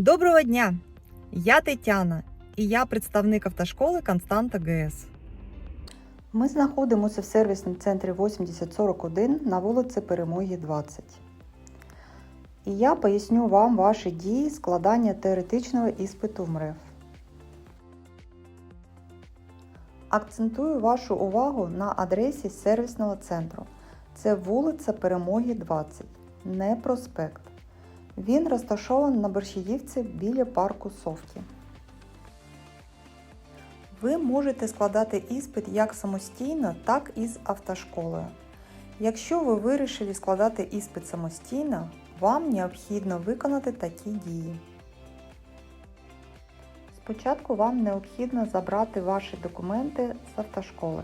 Доброго дня! Я Тетяна і я представник автошколи Константа ГС. Ми знаходимося в сервісному центрі 8041 на вулиці Перемоги 20. І я поясню вам ваші дії складання теоретичного іспиту в МРЕФ. Акцентую вашу увагу на адресі сервісного центру. Це вулиця Перемоги 20, не проспект. Він розташований на Борщаївці біля парку Совки. Ви можете складати іспит як самостійно, так і з автошколою. Якщо ви вирішили складати іспит самостійно, вам необхідно виконати такі дії. Спочатку вам необхідно забрати ваші документи з автошколи.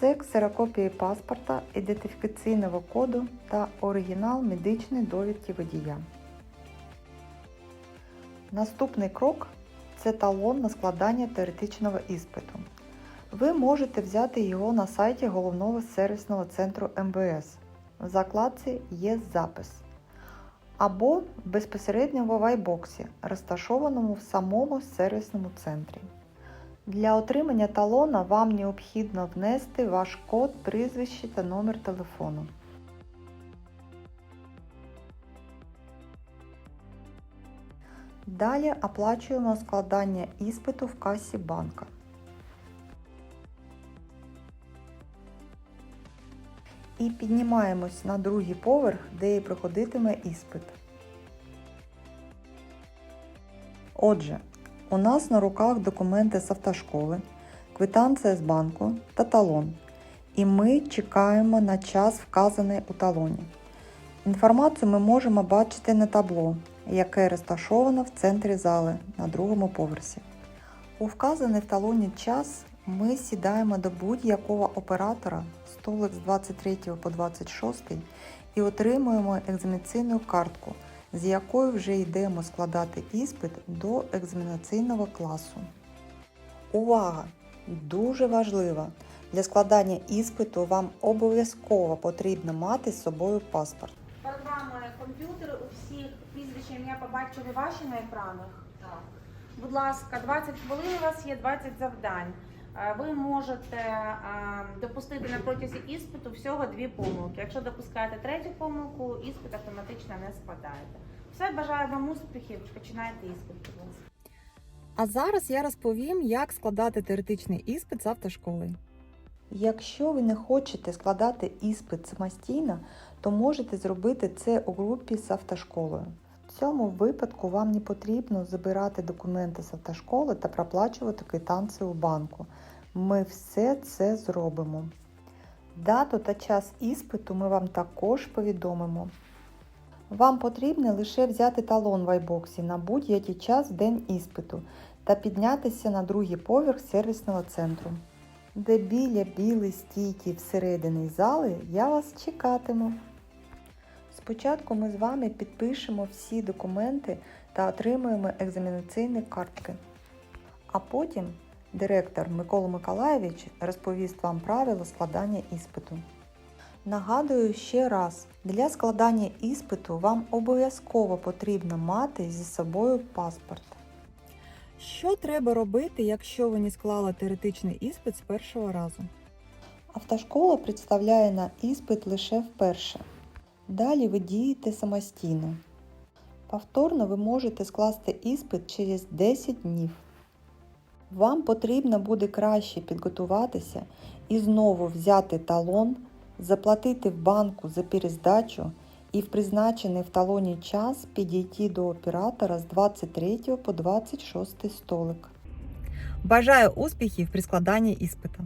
Це ксерокопії паспорта, ідентифікаційного коду та оригінал медичної довідки водія. Наступний крок це талон на складання теоретичного іспиту. Ви можете взяти його на сайті головного сервісного центру МВС. В закладці є запис. Або безпосередньо в вайбоксі, розташованому в самому сервісному центрі. Для отримання талона вам необхідно внести ваш код, прізвище та номер телефону. Далі оплачуємо складання іспиту в касі банка. І піднімаємось на другий поверх, де і проходитиме іспит. Отже, у нас на руках документи з автошколи, квитанція з банку та талон. І ми чекаємо на час, вказаний у талоні. Інформацію ми можемо бачити на табло, яке розташовано в центрі зали на другому поверсі. У вказаний в талоні час ми сідаємо до будь-якого оператора столик з 23 по 26 і отримуємо екзаменаційну картку, з якою вже йдемо складати іспит до екзаменаційного класу. Увага! Дуже важливо! Для складання іспиту вам обов'язково потрібно мати з собою паспорт. Програми, комп'ютери у всіх прізвища ім'я по батькові ваші на екранах. Так. Будь ласка, 20 хвилин у вас є 20 завдань. Е, Ви можете е, допустити на протязі іспиту всього дві помилки. Якщо допускаєте третю помилку, іспит автоматично не складаєте. Все, бажаю вам успіхів. Починайте іспит, будь ласка. А зараз я розповім, як складати теоретичний іспит з автошколи. Якщо ви не хочете складати іспит самостійно, то можете зробити це у групі з автошколою. В цьому випадку вам не потрібно забирати документи з автошколи та проплачувати квитанцію у банку. Ми все це зробимо. Дату та час іспиту ми вам також повідомимо. Вам потрібно лише взяти талон в айбоксі на будь-який час в день іспиту та піднятися на другий поверх сервісного центру де біля білої стійки всередині зали я вас чекатиму. Спочатку ми з вами підпишемо всі документи та отримуємо екзаменаційні картки. А потім директор Микола Миколаєвич розповість вам правила складання іспиту. Нагадую ще раз, для складання іспиту вам обов'язково потрібно мати зі собою паспорт. Що треба робити, якщо ви не склали теоретичний іспит з першого разу? Автошкола представляє на іспит лише вперше. Далі ви дієте самостійно. Повторно ви можете скласти іспит через 10 днів. Вам потрібно буде краще підготуватися і знову взяти талон, заплатити в банку за перездачу і в призначений в талоні час підійти до оператора з 23 по 26 столик. Бажаю успіхів при складанні іспита!